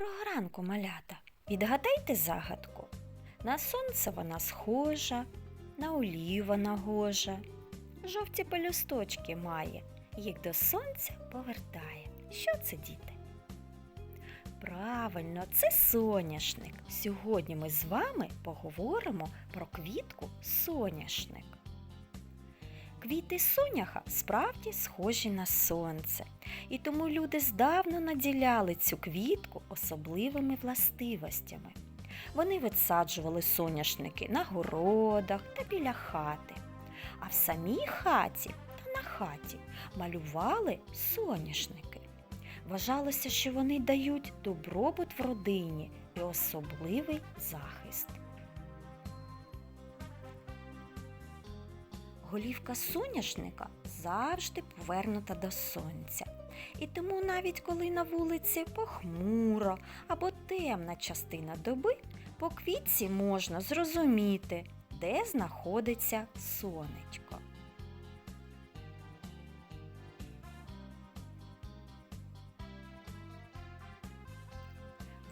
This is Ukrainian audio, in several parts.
Доброго ранку, малята! Відгадайте загадку. На сонце вона схожа, на олію вона гожа. Жовті пелюсточки має, їх до сонця повертає. Що це, діти? Правильно, це соняшник. Сьогодні ми з вами поговоримо про квітку соняшник. Квіти соняха справді схожі на сонце, і тому люди здавна наділяли цю квітку особливими властивостями. Вони висаджували соняшники на городах та біля хати, а в самій хаті та на хаті малювали соняшники. Вважалося, що вони дають добробут в родині і особливий захист. Голівка соняшника завжди повернута до сонця. І тому навіть коли на вулиці похмуро або темна частина доби, по квітці можна зрозуміти, де знаходиться сонечко.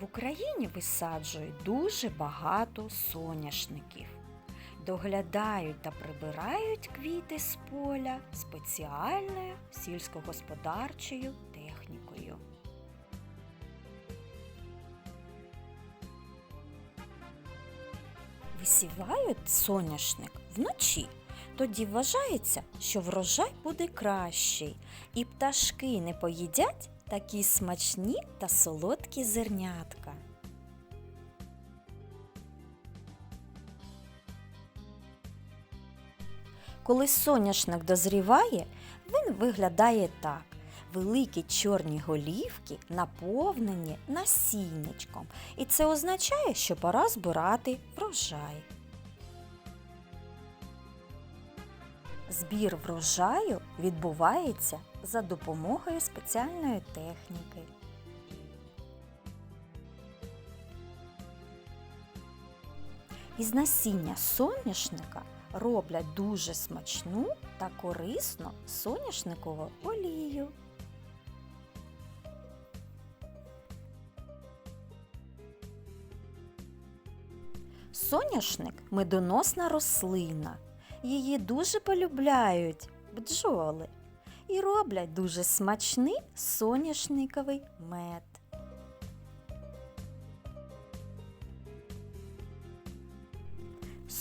В Україні висаджують дуже багато соняшників. Доглядають та прибирають квіти з поля спеціальною сільськогосподарчою технікою. Висівають соняшник вночі. Тоді вважається, що врожай буде кращий, і пташки не поїдять такі смачні та солодкі зернятка. Коли соняшник дозріває, він виглядає так. Великі чорні голівки наповнені насіннячком, і це означає, що пора збирати врожай. Збір врожаю відбувається за допомогою спеціальної техніки. Із насіння соняшника роблять дуже смачну та корисну соняшникову олію. Соняшник медоносна рослина. Її дуже полюбляють бджоли і роблять дуже смачний соняшниковий мед.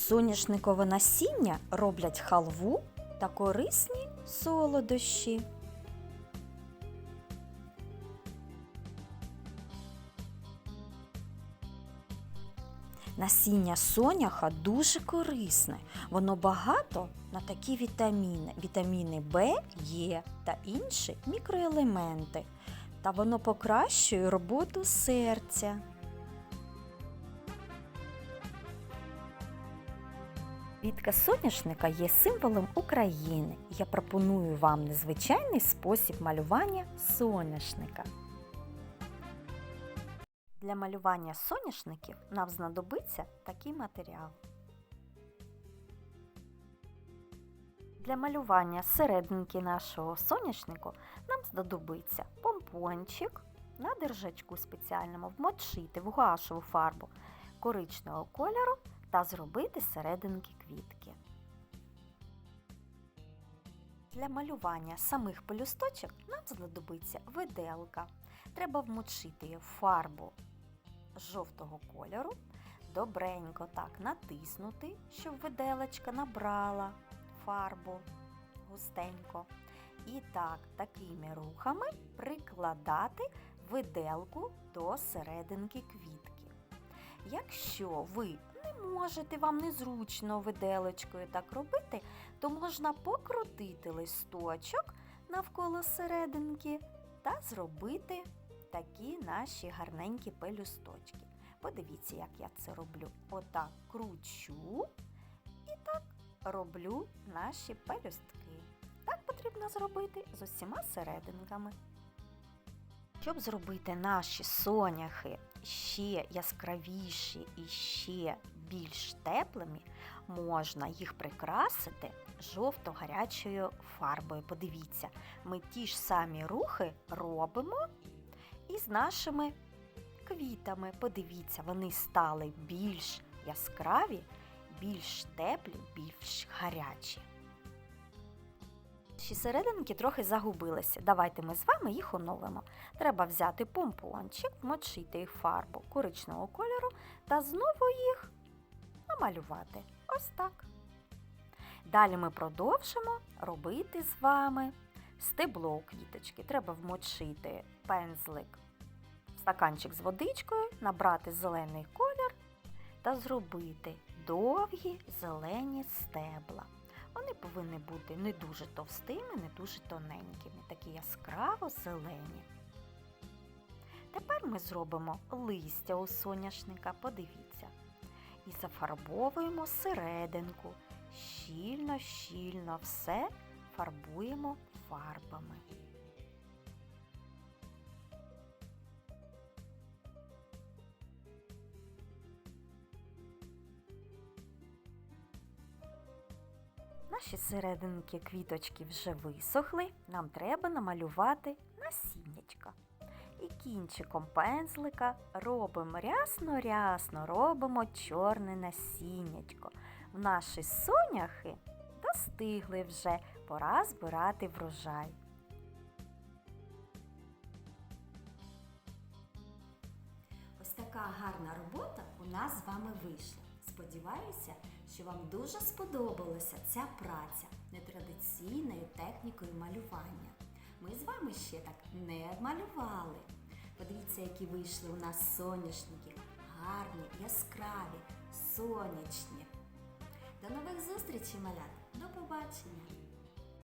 Соняшникове насіння роблять халву та корисні солодощі. Насіння соняха дуже корисне. Воно багато на такі вітаміни: вітаміни В, Е та інші мікроелементи. Та воно покращує роботу серця. Квітка соняшника є символом України. Я пропоную вам незвичайний спосіб малювання соняшника. Для малювання соняшників нам знадобиться такий матеріал. Для малювання серединки нашого соняшнику нам знадобиться помпончик на держачку спеціальному вмочити в гуашеву фарбу коричневого кольору та зробити серединки квітки. Для малювання самих пелюсточок нам знадобиться виделка. Треба вмочити її в фарбу жовтого кольору, добренько так натиснути, щоб виделочка набрала фарбу густенько. І так, такими рухами прикладати виделку до серединки квітки. Якщо ви не можете, вам незручно виделочкою так робити, то можна покрутити листочок навколо серединки та зробити такі наші гарненькі пелюсточки. Подивіться, як я це роблю. Отак кручу і так роблю наші пелюстки. Так потрібно зробити з усіма серединками. Щоб зробити наші соняхи ще яскравіші і ще більш теплими, можна їх прикрасити жовто-гарячою фарбою. Подивіться, ми ті ж самі рухи робимо із нашими квітами. Подивіться, вони стали більш яскраві, більш теплі, більш гарячі. Наші серединки трохи загубилися. Давайте ми з вами їх оновимо. Треба взяти помпончик, вмочити їх фарбу коричневого кольору та знову їх намалювати. Ось так. Далі ми продовжимо робити з вами стебло у квіточки. Треба вмочити пензлик в стаканчик з водичкою, набрати зелений колір та зробити довгі зелені стебла. Вони повинні бути не дуже товстими, не дуже тоненькими, такі яскраво зелені. Тепер ми зробимо листя у соняшника, подивіться. І зафарбовуємо серединку. Щільно, щільно все фарбуємо фарбами. Наші серединки квіточки вже висохли. Нам треба намалювати кінчиком пензлика робимо рясно-рясно, робимо чорне насіннячко. В наші соняхи достигли вже, пора збирати врожай. Ось така гарна робота у нас з вами вийшла. Сподіваюся, що вам дуже сподобалася ця праця нетрадиційною технікою малювання. Ми з вами ще так не малювали. Подивіться, які вийшли у нас соняшники. Гарні, яскраві, сонячні. До нових зустрічей, малят! До побачення!